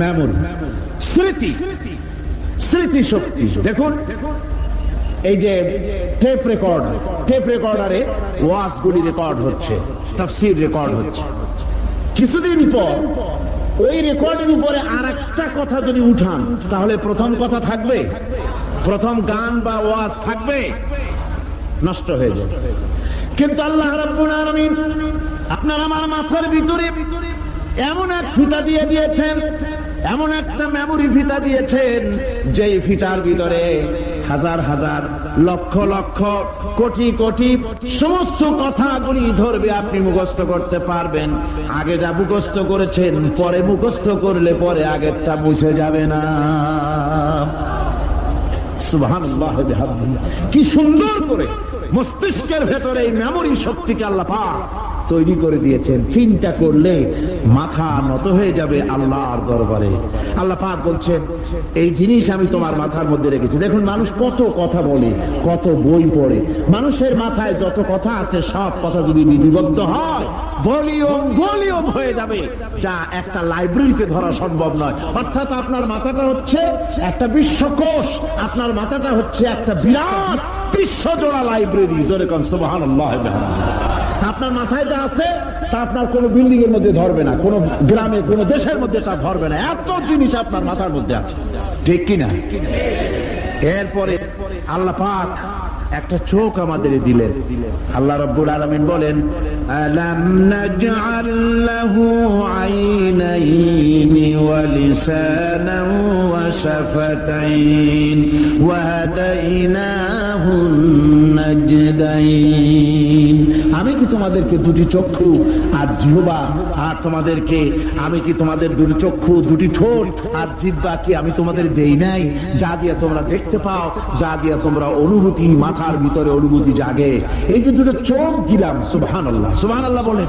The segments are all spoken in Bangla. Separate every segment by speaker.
Speaker 1: মেমোরি স্মৃতি স্মৃতি শক্তি। দেখুন, এই যে টেপ রেকর্ড টেপ রেকর্ডারে ওয়াজ গুলি রেকর্ড হচ্ছে, তাফসির রেকর্ড হচ্ছে। কিছুদিন পর ওই রেকর্ডের উপরে আর একটা কথা যদি উঠান, তাহলে প্রথম কথা থাকবে? প্রথম গান বা ওয়াজ থাকবে? নষ্ট হয়ে যাবে। কিন্তু আল্লাহ রাব্বুল আলামিন আপনার আমার মাথার ভিতরে এমন এক ফিতা দিয়ে দিয়েছেন এমন একটা মেমোরি ফিতা দিয়েছেন, যেই ফিতার ভিতরে হাজার হাজার লক্ষ লক্ষ কোটি কোটি সমস্ত কথাগুলি ধরবে আপনি মুখস্থ করতে পারবেন আগে যা মুখস্থ করেছেন, পরে মুখস্থ করলে পরে আগেরটা মুছে যাবে না। কি সুন্দর করে মস্তিষ্কের ভেতরে এই মেমোরি শক্তিকে আল্লাহ পাক তৈরি করে দিয়েছেন। চিন্তা করলে মাথা নত হয়ে যাবে আল্লাহর দরবারে। আল্লাহ পাক বলছেন, এই জিনিস আমি তোমার মাথার মধ্যে রেখেছি। দেখুন, মানুষ কত কথা বলে, কত বই পড়ে। মানুষের মাথায় যত কথা আছে, সব কথা যদি লিপিবদ্ধ হয়, ভলিউম ভলিউম হয়ে যাবে। যা একটা লাইব্রেরিতে ধরা সম্ভব নয়। অর্থাৎ আপনার মাথাটা হচ্ছে একটা বিশ্বকোষ, আপনার মাথাটা হচ্ছে একটা বিরাট বিশ্বজোড়া লাইব্রেরি। জোরে কন সুবহানাল্লাহ। আপনার মাথায় যা আছে, তা আপনার কোনো বিল্ডিং এর মধ্যে ধরবে না, কোনো গ্রামে, কোনো দেশের মধ্যে তা ধরবে না। এত জিনিস আপনার মাথার মধ্যে আছে। ঠিক কিনা? এরপরে আল্লাহ পাক একটা চোখ আমাদের দিলেন। আল্লাহ রব্বুল আলামিন বলেন, আলাম নাজআল আমি কি তোমাদেরকে দুটি চক্ষু আর জিহবা? আর তোমাদেরকে আমি কি তোমাদের দুটি চক্ষু, দুটি ঠোঁট? আর জিহ্বা কি আমি তোমাদের দেই নাই? যা দিয়ে তোমরা দেখতে পাও, যা দিয়ে তোমরা অনুভূতি মাথার ভিতরে অনুভূতি জাগে। এই যে দুটো চোখ দিলাম সুবহান আল্লাহ সুবহান আল্লাহ বলেন।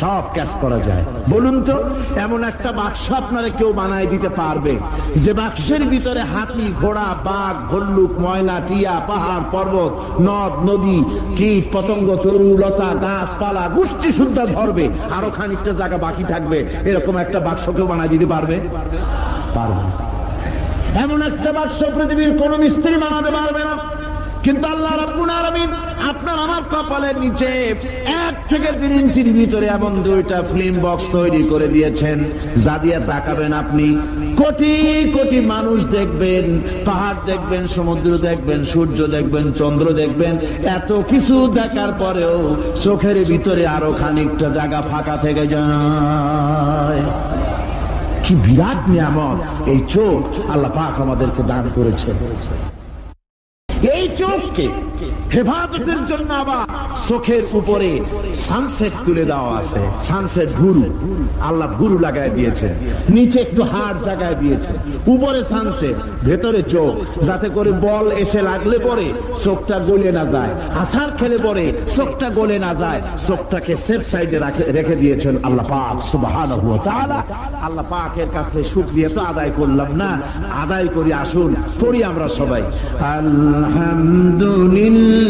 Speaker 1: সব ক্যাচ করা যায়। বলুন তো, এমন একটা বাক্স আপনারা কেউ বানায় দিতে পারবে? যে বাক্সের ভিতরে হাতি, ঘোড়া, বাঘ, ভল্লুক, ময়লা, টিয়া, পাহাড়, পর্বত, নদ, নদী, কীট, পতঙ্গ, তরু, লতা, গাছপালা, গোষ্ঠী সুদ্ধা ধরবে, আরও খানিকটা জায়গা বাকি থাকবে। এরকম একটা বাক্স কেউ বানায় দিতে পারবে? পারবে এমন একটা বাক্স পৃথিবীর কোন মিস্ত্রি বানাতে পারবে না। কিন্তু আল্লাহ রাব্বুল আলামিন আপনার আমার কপালের নিচে এক থেকে তিন ইঞ্চির ভিতরে এমন দুইটা ফিল্ম বক্স তৈরি করে দিয়েছেন। যা দিয়ে তাকাবেন আপনি। কোটি কোটি মানুষ দেখবেন, পাহাড় দেখবেন, সমুদ্র দেখবেন, সূর্য দেখবেন, চন্দ্র দেখবেন। এত কিছু দেখার পরেও চোখের ভিতরে আরও খানিকটা জায়গা ফাঁকা থেকে যায়। কি বিরাট নিয়ামত। এই চোখ আল্লাহ পাক আমাদেরকে দান করেছে এই চোখকে হেফাজতের জন্য আবার চোখের উপরে সানসেট তুলে দেওয়া আছে। সানসেট ভুরু আল্লাহ ভুরু লাগায় দিয়েছে নিচে একটু হাড় জায়গায় দিয়েছে উপরে সানসেট ভেতরে চোখ। যাতে করে বল এসে লাগলে পরে চোখটা গলে না যায়। আসার খেলে পরে চোখটা গলে না যায়। চোখটাকে সেফ সাইডে রেখে দিয়েছেন আল্লাহ পাক সুবহানাহু ওয়া তাআলা। আল্লাহ পাকের কাছে শুকরিয়া তো আদায় করলাম না। আদায় করি, আসুন, পড়ি আমরা সবাই। আলহামদুলিল্লাহি।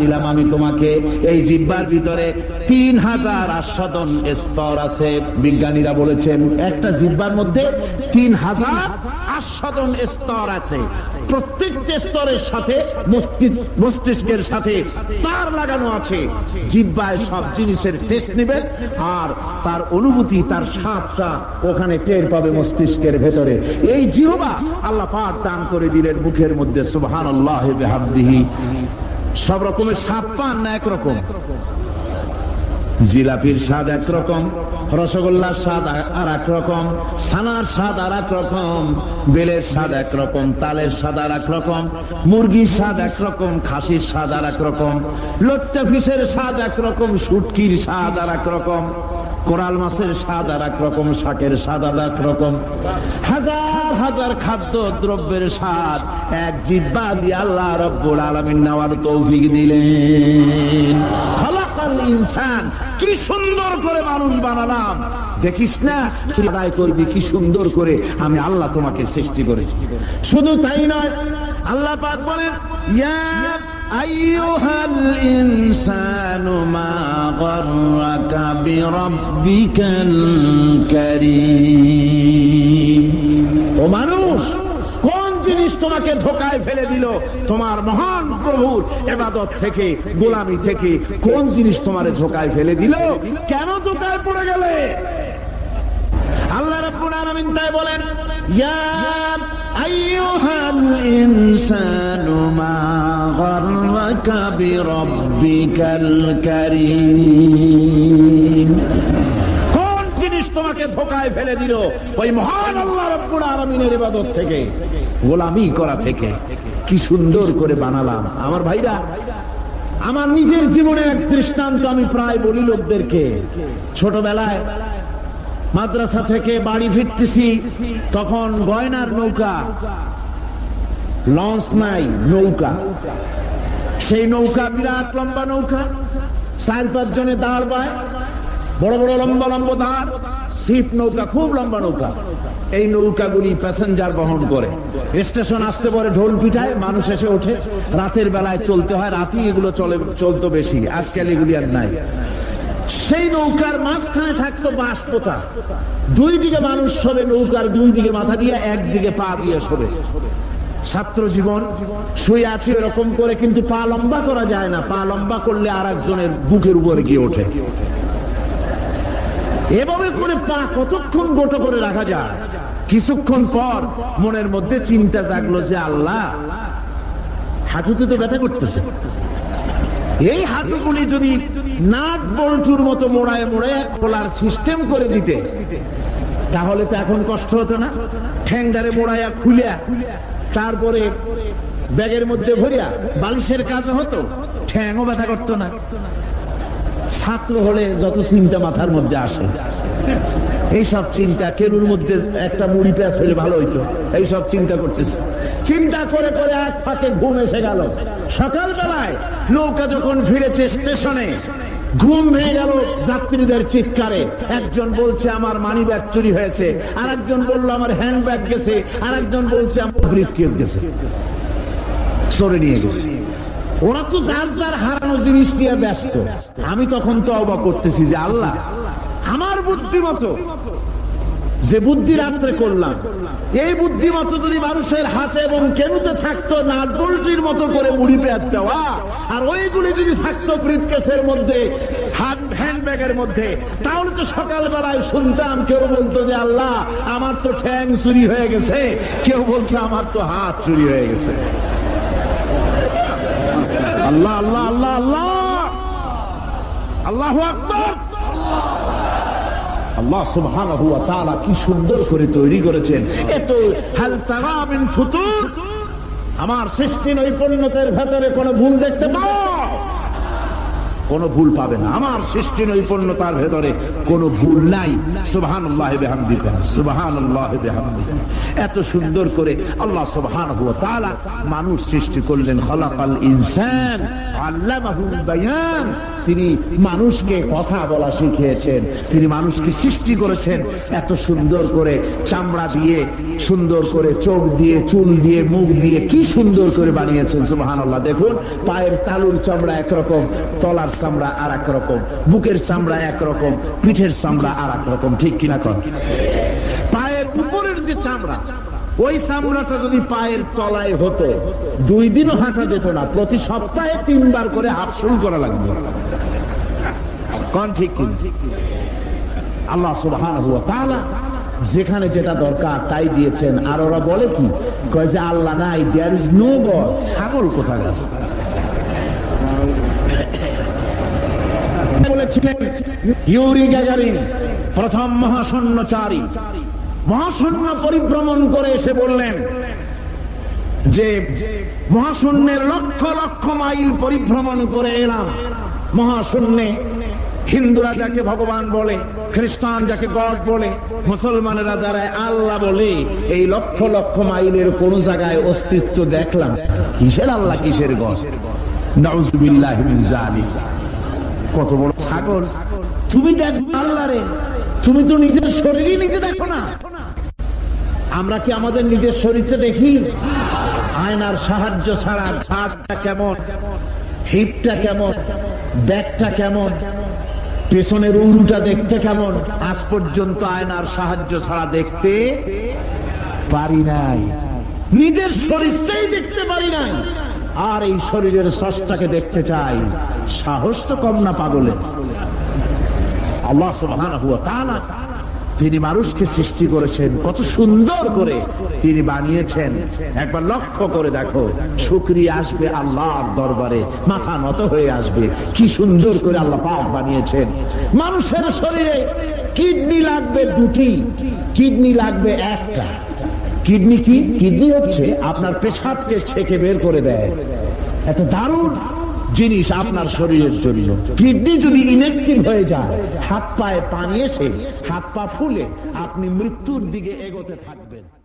Speaker 1: দিলাম আমি তোমাকে। এই জিহ্বার ভিতরে 3000 আস্বাদন স্তর আছে। বিজ্ঞানীরা বলেছেন, একটা জিব্বার মধ্যে 3000 স্তর আছে। প্রত্যেকটা স্তরের সাথে মস্তিষ্কের সাথে তার লাগানো আছে। জিব্বায় সব জিনিসের টেস্ট আর তার অনুভূতি, তার স্বাদটা ওখানে টের পাবে মস্তিষ্কের ভেতরে। এই জিহবা আল্লাহ পাক দান করে দিলেন মুখের মধ্যে, সুবহানাল্লাহি বিহামদিহি। সব রকমের স্বাদ পান না একরকম। জিলাপির স্বাদ একরকম, রসগোল্লার স্বাদ আর এক রকম ছানার স্বাদ আর এক রকম বেলের স্বাদ একরকম, তালের স্বাদ আর এক রকম মুরগির স্বাদ একরকম, খাসির স্বাদ আর এক রকম লোট্টা ফিসের স্বাদ একরকম সুটকির স্বাদ আর এক রকম কোরাল মাছের স্বাদ আর এক রকম শাকের স্বাদ আর এক রকম হাজার হাজার খাদ্য দ্রব্যের স্বাদ, এক জিব্বা দিয়ে আল্লাহ রব্বুল আলামিন নেওয়ার তৌফিক দিলেন। খলাকাল ইনসান, কি সুন্দর করে মানুষ বানালাম। দেখিস না আদায় করবি, কি সুন্দর করে আমি আল্লাহ তোমাকে সৃষ্টি করেছি। শুধু তাই নয়, আল্লাহ পাক বলেন, ইয়া জিনিস তোমাকে ধোকায় ফেলে দিল। তোমার মহান প্রভুর এবাদত থেকে, গোলামি থেকে কোন জিনিস তোমারে ধোকায় ফেলে দিল? কেন ধোকায় পড়ে গেলে? আল্লাহ রাব্বুল আলামিন তাই বলেন, ইয়া আইয়ুহাল ইনসানু মা গররাকা বিরাব্বিকাল কারীম। কোন জিনিস তোমাকে ধোকায় ফেলে দিল? ওই মহান আল্লাহ রাব্বুল আলামিনের ইবাদত থেকে। গোলামি করা থেকে। কি সুন্দর করে বানালাম। আমার ভাইরা, আমার নিজের জীবনে এক দৃষ্টান্ত আমি প্রায় বলি লোকদেরকে। ছোটবেলায় মাদ্রাসা থেকে বাড়ি ফিরতেছি, তখন গয়নার নৌকা। লঞ্চ নাই, নৌকা। সেই নৌকা বিরাট লম্বা নৌকা। চার পাঁচ জনে দাঁড় পায়। বড় বড় লম্বা লম্বা দাঁড়। সিপ নৌকা, খুব লম্বা নৌকা। এই নৌকাগুলি প্যাসেঞ্জার বহন করে। স্টেশন আসতে পরে, ঢোল পিঠায় মানুষ এসে ওঠে। রাতের বেলায় চলতে হয়, রাতেই এগুলো চলে, চলতো বেশি, আজকাল এগুলি আর নাই। সেই নৌকার মাঝখানে থাকতো বাঁশ পোতা দুই দিকে মানুষ শোবে নৌকার দুই দিকে মাথা দিয়ে একদিকে পা দিয়ে শোবে। ছাত্র জীবন, শুয়ে আছে এরকম করে, কিন্তু পা লম্বা করা যায় না। পা লম্বা করলে আর একজনের বুকের উপরে গিয়ে ওঠে। করে পা কতক্ষণ গোটো করে রাখা যায়? কিছুক্ষণ পর মনের মধ্যে চিন্তা জাগলো যে আল্লাহ, হাঁটুতে তো ব্যথা করতেছে। এই হাঁটুগুলি যদি নাট বল্টুর মতো মোড়ায় মোড়ায় খোলার সিস্টেম করে দিতে, তাহলে তো এখন কষ্ট হতো না। ঠ্যাংডারে মোড়াইয়া খুলিয়া, তারপরে ব্যাগের মধ্যে ভরিয়া বালিশের কাজ হতো, ঠ্যাংও ব্যথা করতো না। ছাত্র হলে যত চিন্তা মাথার মধ্যে আসে। এইসব চিন্তা কেনুর মধ্যে একটা মুড়ি পেঁয়াজ হলে ভালো হইতো। এইসব চিন্তা করতেছে। চিন্তা করে করে এক ফাঁকে ঘুম এসে গেল। সকালবেলায় নৌকা যখন ফিরেছে স্টেশনে, ঘুম ভেঙে গেল যাত্রীদের চিৎকারে। একজন বলছে, আমার মানি ব্যাগ চুরি হয়েছে। আর একজন বলল, আমার হ্যান্ড ব্যাগ গেছে। আর একজন বলছে, আমার ব্রিফ কেস গেছে। সরে নিয়ে গেছে। ওরা তো যার যার হারানো জিনিস নিয়ে ব্যস্ত। আমি তখন তো অবাক করতেছি যে আল্লাহ, আমার বুদ্ধি মতো যে বুদ্ধি রাত্রে করলাম, এই বুদ্ধি মতো যদি মানুষের হাসে এবং কেনুতে থাকতো, না ডোলটির মতো করে মুড়ি পেঁয়াজ দেওয়া, আর ওইগুলি যদি থাকতো ব্রিফকেসের মধ্যে হাত হ্যান্ড ব্যাগের মধ্যে, তাহলে তো সকালবেলায় শুনতাম, কেউ বলতো যে আল্লাহ, আমার তো ঠ্যাং চুরি হয়ে গেছে, কেউ বলতো আমার তো হাত চুরি হয়ে গেছে। আল্লাহ আল্লাহ আল্লাহ আল্লাহ। আল্লাহ আকবর। আল্লাহ তাআলা কি সুন্দর করে তৈরি করেছেন। এত হাল তারা ফুতুর। আমার সৃষ্টি নৈপুণ্যতের ভেতরে কোনো ভুল দেখতে পাও কোনো ভুল পাবে না। আমার সৃষ্টি নৈপুণ্যতার ভেতরে কোনো ভুল নাই। সুবহান আল্লাহ বেহামদিকা সুবহান আল্লাহ বেহামদিকা এত সুন্দর করে আল্লাহ সুবহান তাআলা মানুষ সৃষ্টি করলেন। খলাকাল ইনসান আল্লামাহুল বায়ান। তিনি মানুষকে কথা বলা শিখিয়েছেন। তিনি মানুষকে সৃষ্টি করেছেন। এত সুন্দর করে চামড়া দিয়ে, সুন্দর করে চোখ দিয়ে, চুল দিয়ে, মুখ দিয়ে কি সুন্দর করে বানিয়েছেন। সুবহান আল্লাহ দেখুন, পায়ের তালুর চামড়া একরকম, তলার চামড়া আর এক রকম, বুকের চামড়া একরকম পিঠের চামড়া আর এক রকম, ঠিক কিনা কর পায়ের উপরের যে চামড়া, ওই চামড়াটা যদি পায়ের তলায় হতো, দুই দিনও হাঁটা যেত না, প্রতি সপ্তাহে তিনবার করে হাফ শুরু করা লাগবে। কন ঠিক আল্লাহ সুবহানাহু ওয়া তাআলা যেখানে যেটা দরকার তাই দিয়েছেন। আর ওরা বলে কি? কয় যে, আল্লাহ নাই দেয়ার ইজ নো গড ছাগল কোথায় বলেছিলেন, ইউরি গ্যাগারিন প্রথম মহাশূন্যচারী মহাশূন্য পরিভ্রমণ করে এসে বললেন যে মহাশূন্যের লক্ষ লক্ষ মাইল পরিভ্রমণ করে এলাম। মহাশূন্যে হিন্দুরা যাকে ভগবান বলে, খ্রিস্টান যাকে গড বলে, মুসলমানেরা যারা আল্লাহ বলে, এই লক্ষ লক্ষ মাইলের কোন জায়গায় অস্তিত্ব দেখলাম কিসের আল্লাহ কিসের গড? নাউজুবিল্লাহ মিন জালিক। কত বড় ছাগল, তুমি দেখো আল্লাহ রে তুমি তো নিজের শরীরই নিজে দেখো না। আমরা কি আমাদের নিজের শরীরটা দেখি? আয়নার সাহায্য ছাড়া ছাদটা কেমন? হিপটা কেমন? ব্যাগটা কেমন? পেছনের উরুটা দেখতে কেমন? আজ পর্যন্ত আয়নার সাহায্য ছাড়া দেখতে পারি নাই। নিজের শরীরটাই দেখতে পারি নাই। আর এই শরীরের সষ্টাকে দেখতে চাই। সাহস তো কম না তাআলা তিনি মানুষকে সৃষ্টি করেছেন। কত সুন্দর করে তিনি বানিয়েছেন। একবার লক্ষ্য করে দেখো, শুকরিয়া আসবে আল্লাহর দরবারে, মাথা নত হয়ে আসবে। কি সুন্দর করে আল্লাহ পাক বানিয়েছেন। মানুষের শরীরে কিডনি লাগবে দুটি, কিডনি লাগবে একটা। কিডনি কি? কিডনি হচ্ছে আপনার পেশাবকে ছেকে বের করে দেয়। একটা দারুণ জিনিস আপনার শরীরের জন্য। কিডনি যদি ইনেকটিভ হয়ে যায়, হাত পায়ে পানি এসে, হাত পা ফুলে, আপনি মৃত্যুর দিকে এগোতে থাকবেন।